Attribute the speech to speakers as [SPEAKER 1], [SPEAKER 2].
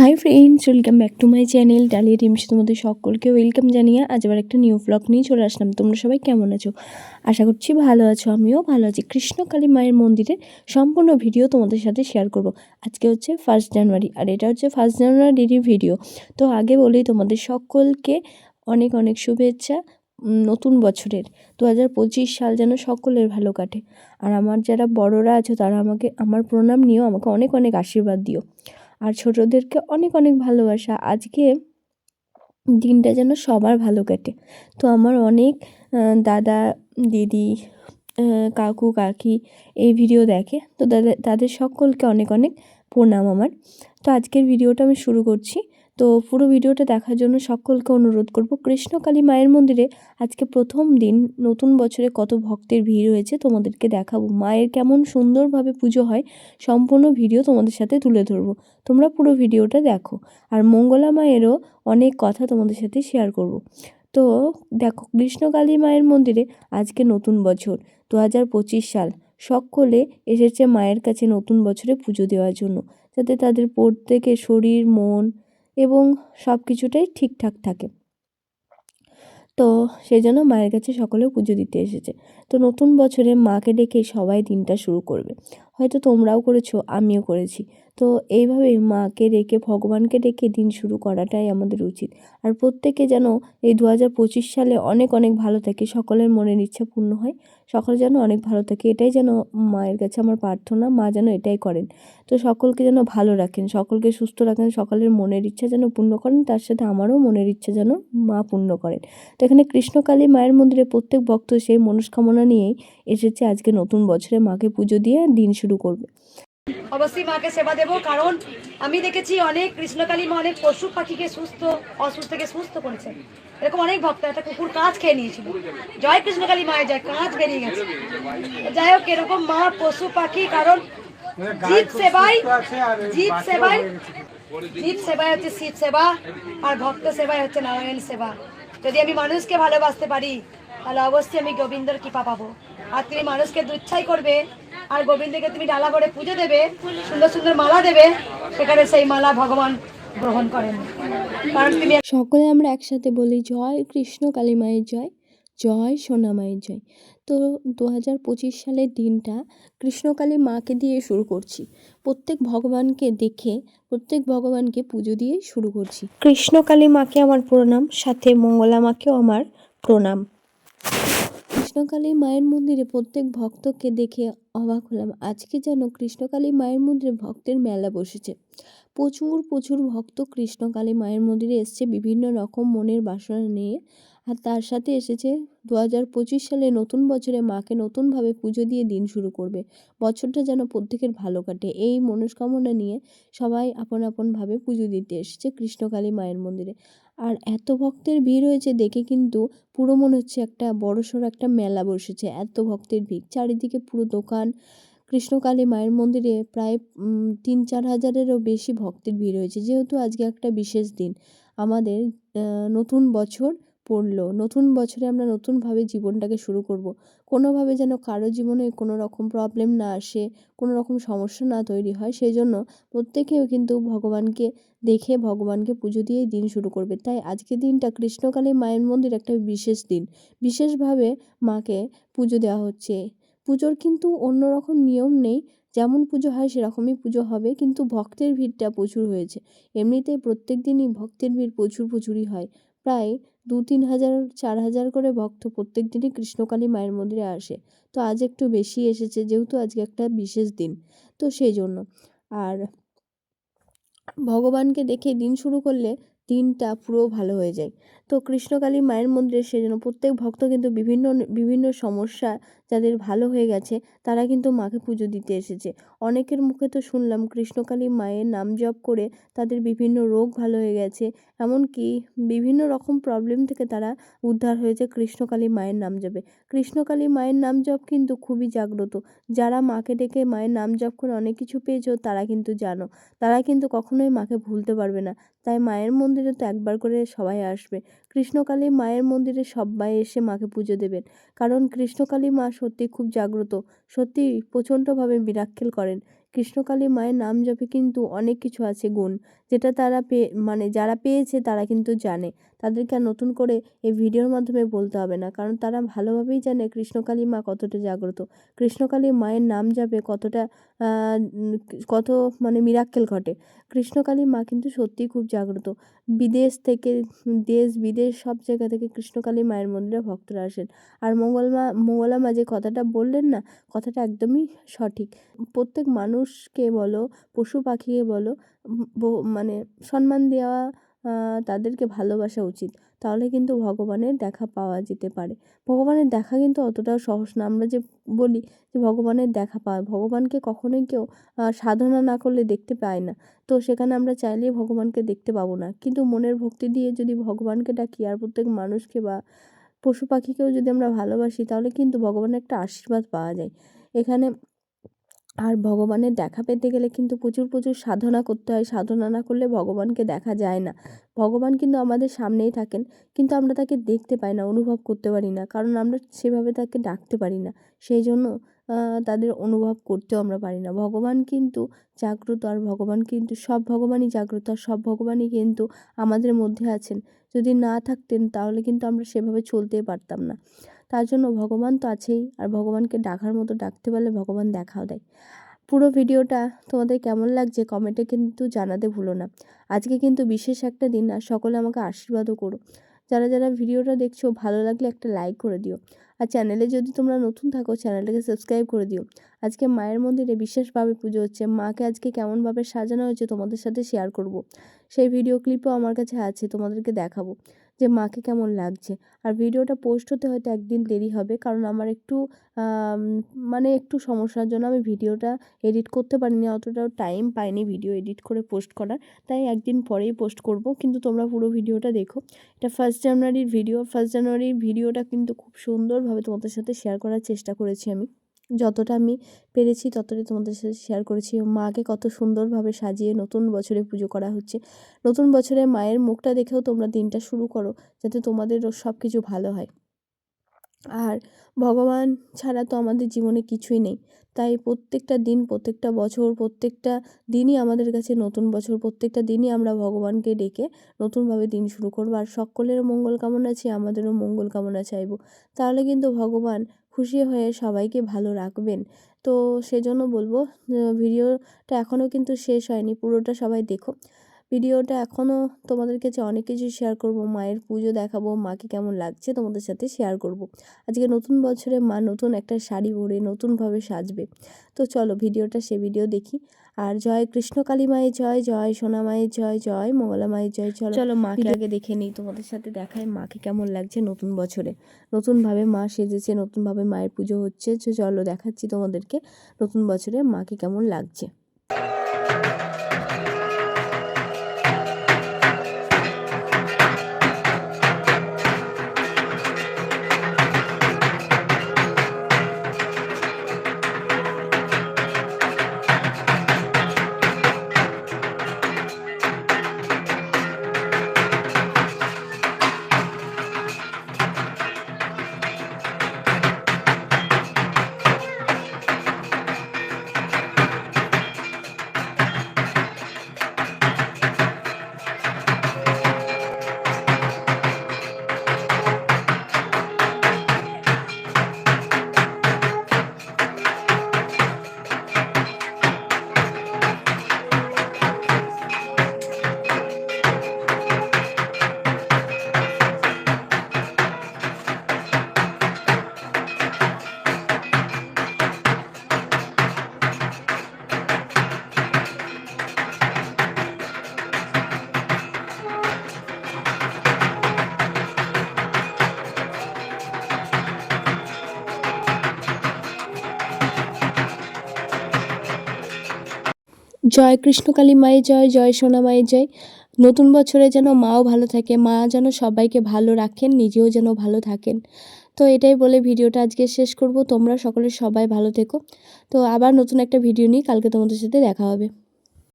[SPEAKER 1] Hi friends welcome back to my channel Dalia teams তোমাদের সকলকে welcome জানিয়ে আজ আবার একটা নিউ ব্লগ নিয়ে চলে আসলাম। তোমরা সবাই কেমন আছো? আশা করছি ভালো আছো, আমিও ভালো আছি। কৃষ্ণকালী মায়ের মন্দিরের সম্পূর্ণ ভিডিও তোমাদের সাথে শেয়ার করব। আজকে হচ্ছে ফার্স্ট জানুয়ারি আর এটা হচ্ছে ফার্স্ট জানুয়ারিরই ভিডিও তো আগে বলি তোমাদের সকলকে অনেক অনেক শুভেচ্ছা নতুন বছরের। দু হাজার পঁচিশ সাল যেন সকলের ভালো কাটে। আর আমার যারা বড়রা আছে, তারা আমাকে, আমার প্রণাম নিয়েও আমাকে অনেক অনেক আশীর্বাদ দিও। আর ছোটদেরকে অনেক অনেক ভালোবাসা। আজকে দিনটা যেন সবার ভালো কাটে। তো আমার অনেক দাদা, দিদি কাকু, কাকি এই ভিডিও দেখে। তো তাদের তাদের সকলকে অনেক অনেক প্রণাম আমার। তো আজকের ভিডিওটা আমি শুরু করছি। তো পুরো ভিডিওটা দেখার জন্য সকলকে অনুরোধ করব কৃষ্ণকালী মায়ের মন্দিরে আজকে প্রথম দিন নতুন বছরে কত ভক্তের ভিড় হয়েছে তোমাদেরকে দেখাবো। মায়ের কেমন সুন্দরভাবে পুজো হয় সম্পূর্ণ ভিডিও তোমাদের সাথে তুলে ধরবো। তোমরা পুরো ভিডিওটা দেখো আর মঙ্গলা মায়েরও অনেক কথা তোমাদের সাথে শেয়ার করব। তো দেখো কৃষ্ণকালী মায়ের মন্দিরে আজকে নতুন বছর দু হাজার পঁচিশ সাল। সকলে এসেছে মায়ের কাছে নতুন বছরে পুজো দেওয়ার জন্য। যাতে তাদের প্রত্যেকের শরীর, মন এবং সব কিছুটাই ঠিকঠাক থাকে। তো সেই জন্য মায়ের কাছে সকলে পুজো দিতে এসেছে। তো নতুন বছরে মাকে ডেকে সবাই দিনটা শুরু করবে। হয়তো তোমরাও করেছ, আমিও করেছি। তো এইভাবেই মাকে রেখে ভগবানকে রেখে দিন শুরু করাটাই আমাদের উচিত। আর প্রত্যেকে যেন এই দু হাজার পঁচিশ সালে অনেক অনেক ভালো থাকে, সকলের মনের ইচ্ছা পূর্ণ হয়, সকলে যেন অনেক ভালো থাকে, এটাই যেন মায়ের কাছে আমার প্রার্থনা, মা যেন এটাই করেন। তো সকলকে যেন ভালো রাখেন, সকলকে সুস্থ রাখেন, সকলের মনের ইচ্ছা যেন পূর্ণ করেন, তার সাথে আমারও মনের ইচ্ছা যেন মা পূর্ণ করেন। তো এখানে কৃষ্ণকালী মায়ের মন্দিরে প্রত্যেক ভক্ত সেই মনস্কামনা নিয়েই এসেছে, আজকে নতুন বছরে মাকে পুজো দিয়ে দিন শুরু করবে।
[SPEAKER 2] অবশ্যই মাকে সেবা দেব, কারণ আমি দেখেছি অনেক কৃষ্ণকালী মা, অনেক পশু পাখিকে সুস্থ অসুস্থ থেকে সুস্থ করেছে। এরকম অনেক ভক্ত, একটা কুকুর কাঁচ খেয়ে নিয়েছিল। জয় কৃষ্ণকালী মায়ের জয় কাঁচ বেরিয়ে গেছে। যাই হোক, এরকম মা, পশু পাখি, কারণ জীব সেবাই জীব সেবাই জীব সেবাই হচ্ছে শিব সেবা, আর ভক্ত সেবাই হচ্ছে নারায়ণ সেবা। যদি আমি মানুষকে ভালোবাসতে পারি, তাহলে অবশ্যই আমি গোবিন্দর কৃপা পাবো। আর তুমি মানুষকে দুচ্ছাই করবে। আর গোবিন্দকে তুমি ডালা করে পুজো দেবে, সুন্দর সুন্দর মালা দেবে। সেখানে সেই মালা ভগবান গ্রহণ করেন।
[SPEAKER 1] সকলে আমরা একসাথে বলি, জয় কৃষ্ণ কালী মায়ের জয় জয় সোনা মায়ের জয়। তো দু হাজার পঁচিশ সালের দিনটা কৃষ্ণকালী মাকে দিয়ে শুরু করছি। প্রত্যেক ভগবানকে দেখে, প্রত্যেক ভগবানকে পুজো দিয়ে শুরু করছি। কৃষ্ণকালী মাকে আমার প্রণাম, সাথে মঙ্গলা মাকেও আমার প্রণাম। কৃষ্ণকালী মায়ের মন্দিরে প্রত্যেক ভক্তকে দেখে অবাক হলাম। আজকে যেন কৃষ্ণকালী মায়ের মন্দিরে ভক্তের মেলা বসেছে। প্রচুর প্রচুর ভক্ত কৃষ্ণকালী মায়ের মন্দিরে এসছে, বিভিন্ন রকম মনের বাসনা নিয়ে। আর তার সাথে এসেছে দু হাজার পঁচিশ সালে নতুন বছরে মাকে নতুনভাবে পুজো দিয়ে দিন শুরু করবে। বছরটা যেন প্রত্যেকের ভালো কাটে। এই মনস্কামনা নিয়ে সবাই আপন আপনভাবে পুজো দিতে এসেছে কৃষ্ণকালী মায়ের মন্দিরে। আর এত ভক্তের ভিড় হয়েছে দেখে কিন্তু পুরো মনে হচ্ছে একটা বড়সড় একটা মেলা বসেছে। এত ভক্তের ভিড়। চারিদিকে পুরো দোকান। কৃষ্ণকালী মায়ের মন্দিরে প্রায় তিন চার হাজারেরও বেশি ভক্তের ভিড় হয়েছে। যেহেতু আজকে একটা বিশেষ দিন। আমাদের নতুন বছর পড়ল, নতুন বছরে আমরা নতুনভাবে জীবনটাকে শুরু করব। কোনোভাবে যেন কারও জীবনে কোনো রকম প্রবলেম না আসে কোনো রকম সমস্যা না তৈরি হয় সেই জন্য প্রত্যেকেও কিন্তু ভগবানকে দেখে, ভগবানকে পুজো দিয়েই দিন শুরু করবে। তাই আজকের দিনটা কৃষ্ণকালী মায়ের মন্দির একটা বিশেষ দিন। বিশেষভাবে মাকে পুজো দেওয়া হচ্ছে। পুজোর কিন্তু অন্য রকম নিয়ম নেই, যেমন পুজো হয় সেরকমই পুজো হবে, কিন্তু ভক্তের ভিড়টা প্রচুর হয়েছে। এমনিতেই প্রত্যেক দিনই ভক্তের ভিড় প্রচুর প্রচুরই হয়। প্রায় দু তিন হাজার, চার হাজার করে ভক্ত প্রত্যেক দিনই কৃষ্ণকালী মায়ের মন্দিরে আসে। তো আজ একটু বেশি এসেছে, যেহেতু আজকে একটা বিশেষ দিন, তো সেই জন্য। আর ভগবানকে দেখে দিন শুরু করলে দিনটা পুরো ভালো হয়ে যায়। তো কৃষ্ণকালী মায়ের মন্দিরে সেজন্য প্রত্যেক ভক্ত কিন্তু বিভিন্ন বিভিন্ন সমস্যা যাদের ভালো হয়ে গেছে, তারা কিন্তু মাকে পুজো দিতে এসেছে। অনেকের মুখে তো শুনলাম কৃষ্ণকালী মায়ের নাম জপ করে তাদের বিভিন্ন রোগ ভালো হয়ে গেছে, এমনকি বিভিন্ন রকম প্রবলেম থেকে তারা উদ্ধার হয়েছে কৃষ্ণকালী মায়ের নাম জপে। কৃষ্ণকালী মায়ের নাম জপ কিন্তু খুবই জাগ্রত। যারা মাকে ডেকে মায়ের নাম জপ করে অনেক কিছু পেয়েছ, তারা কিন্তু জানো। তারা কিন্তু কখনোই মাকে ভুলতে পারবে না। তাই মায়ের মন্দিরে তো একবার করে সবাই আসবে। কৃষ্ণকালী মায়ের মন্দিরে সবাই এসে মাকে পুজো দেবেন। কারণ কৃষ্ণকালী মা সত্যি খুব জাগ্রত, সত্যি প্রচণ্ডভাবে মিরাক্কেল করেন। কৃষ্ণকালী মায়ের নাম জপে কিন্তু অনেক কিছু আছে গুণ, যেটা তারা পেয়ে মানে যারা পেয়েছে তারা কিন্তু জানে। তাদেরকে আর নতুন করে এই ভিডিওর মাধ্যমে বলতে হবে না, কারণ তারা ভালোভাবেই জানে কৃষ্ণকালী মা কতটা জাগ্রত। কৃষ্ণকালী মায়ের নাম জপে কতটা কত মানে মিরাক্কেল ঘটে। কৃষ্ণকালী মা কিন্তু সত্যিই খুব জাগ্রত। বিদেশ থেকে, দেশ বিদেশ সব জায়গা থেকে কৃষ্ণকালী মায়ের মন্দিরে ভক্তরা আসেন। আর মঙ্গলমা মঙ্গলা মা যে কথাটা বললেন না, কথাটা একদমই সঠিক। প্রত্যেক মানুষকে বলো, পশু পাখিকে বলো মানে সম্মান দেওয়া তাদেরকে ভালোবাসা উচিত। তাহলে কিন্তু ভগবানের দেখা পাওয়া যেতে পারে। ভগবানের দেখা কিন্তু অতটাও সহজ না। আমরা যে বলি যে ভগবানের দেখা পাওয়া, ভগবানকে কখনোই কেউ সাধনা না করলে দেখতে পায় না। তো সেখানে আমরা চাইলেই ভগবানকে দেখতে পাবো না। কিন্তু মনের ভক্তি দিয়ে যদি ভগবানকে ডাকি আর প্রত্যেক মানুষকে বা পশু পাখিকেও যদি আমরা ভালোবাসি, তাহলে কিন্তু ভগবানের একটা আশীর্বাদ পাওয়া যায়। এখানে আর ভগবানের দেখা পেতে গেলে কিন্তু প্রচুর প্রচুর সাধনা করতে হয়। সাধনা না করলে ভগবানকে দেখা যায় না। ভগবান কিন্তু আমাদের সামনেই থাকেন, কিন্তু আমরা তাকে দেখতে পাই না, অনুভব করতে পারি না। কারণ আমরা সেভাবে তাকে ডাকতে পারি না। সেই জন্য তাদের অনুভব করতেও আমরা পারি না। ভগবান কিন্তু জাগ্রত আর ভগবান কিন্তু সব ভগবানই জাগ্রত আর সব ভগবানই কিন্তু আমাদের মধ্যে আছেন। যদি না থাকতেন তাহলে কিন্তু আমরা সেভাবে চলতেই পারতাম না। তার জন্য ভগবান তো আছেই। আর ভগবানকে ডাকার মতো ডাকতে পারলে ভগবান দেখাও দেয়। পুরো ভিডিওটা তোমাদের কেমন লাগছে কমেন্টে কিন্তু জানাতে ভুলো না। আজকে কিন্তু বিশেষ একটা দিন আর সকলে আমাকে আশীর্বাদও করো। যারা যারা ভিডিওটা দেখছ, ভালো লাগলে একটা লাইক করে দিও। আর চ্যানেলে যদি তোমরা নতুন থাকো চ্যানেলটাকে সাবস্ক্রাইব করে দিও। আজকে মায়ের মন্দিরে বিশেষভাবে পুজো হচ্ছে। মাকে আজকে কেমনভাবে সাজানো হয়েছে তোমাদের সাথে শেয়ার করব। সেই ভিডিও ক্লিপও আমার কাছে আছে, তোমাদেরকে দেখাবো। যে মাকে কেমন লাগছে। আর ভিডিওটা পোস্ট হতে হয়তো একদিন দেরি হবে, কারণ আমার একটু মানে একটু সমস্যার জন্য আমি ভিডিওটা এডিট করতে পারিনি, অতটাও টাইম পাইনি ভিডিও এডিট করে পোস্ট করার। তাই একদিন পরেই পোস্ট করব, কিন্তু তোমরা পুরো ভিডিওটা দেখো। এটা ফার্স্ট জানুয়ারির ভিডিও ফার্স্ট জানুয়ারির ভিডিওটা কিন্তু খুব সুন্দরভাবে তোমাদের সাথে শেয়ার করার চেষ্টা করেছি আমি। যতটা আমি পেরেছি ততটাই তোমাদের সাথে শেয়ার করেছি। মাকে কত সুন্দরভাবে সাজিয়ে নতুন বছরে পুজো করা হচ্ছে। নতুন বছরে মায়ের মুখটা দেখেও তোমরা দিনটা শুরু করো, যাতে তোমাদেরও সব কিছু ভালো হয়। আর ভগবান ছাড়া তো আমাদের জীবনে কিছুই নেই। তাই প্রত্যেকটা দিন, প্রত্যেকটা বছর, প্রত্যেকটা দিনই আমাদের কাছে নতুন বছর, প্রত্যেকটা দিনই আমরা ভগবানকে ডেকে নতুনভাবে দিন শুরু করব। আর সকলেরও মঙ্গল কামনা চাই, আমাদেরও মঙ্গল কামনা চাইব। তাহলে কিন্তু ভগবান খুশি হয়ে সবাইকে ভালো রাখবেন। তো সেজন্য বলব ভিডিওটা এখনও কিন্তু শেষ হয়নি, পুরোটা সবাই দেখো। ভিডিওটা এখনও তোমাদের কাছে অনেক কিছু শেয়ার করব মায়ের পুজো দেখাবো মাকে কেমন লাগছে তোমাদের সাথে শেয়ার করব। আজকে নতুন বছরে মা নতুন একটা শাড়ি পরে নতুনভাবে সাজবে। তো চলো ভিডিওটা সে ভিডিও দেখি। আর জয় কৃষ্ণ কালী মায়ের জয় জয় সোনা মায়ের জয় জয় মঙ্গলা মায়ের জয় চলো চলো মাকে আগে দেখে নিই তোমাদের সাথে দেখায় মাকে কেমন লাগছে নতুন বছরে। নতুনভাবে মা সেজেছে নতুনভাবে মায়ের পুজো হচ্ছে তো চলো দেখাচ্ছি তোমাদেরকে নতুন বছরে মাকে কেমন লাগছে। জয় কৃষ্ণকালী মায়ের জয় জয় সোনা মায়ের জয়। নতুন বছরে যেন মাও ভালো থাকে, মা যেন সবাইকে ভালো রাখেন, নিজেও যেন ভালো থাকেন। তো এটাই বলে ভিডিওটা আজকে শেষ করব। তোমরা সকলে সবাই ভালো থেকো। তো আবার নতুন একটা ভিডিও নিয়ে কালকে তোমাদের সাথে দেখা হবে।